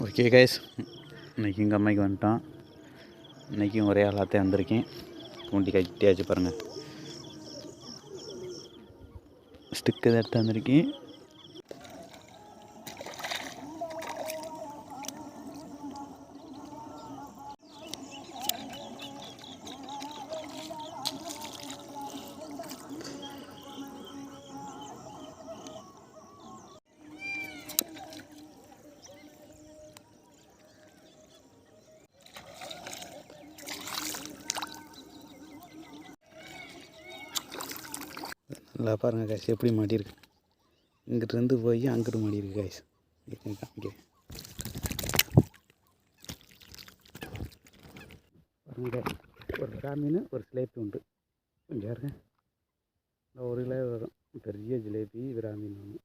Okay guys இன்றைக்கி எங்கள் அம்மைக்கு வந்துட்டோம். இன்றைக்கும் ஒரே ஆளாத்தே வந்திருக்கேன். தூண்டி கட்டியாச்சு பாருங்கள் ஸ்டிக்கு எடுத்து வந்திருக்கேன். நல்லா பாருங்கள் காய்ஸ் எப்படி மாட்டியிருக்கு. இங்கிட்டிருந்து போய் அங்கிட்டு மாட்டியிருக்கு இருக்கு இருங்க காமிக்கிறேன். பாருங்க ஒரு காமீன் ஒரு சிலேபி உண்டு. கொஞ்சம் இருங்க ஒரு கிலோ வரும். பெரிய ஜிலேபி விராமீன் ஒன்று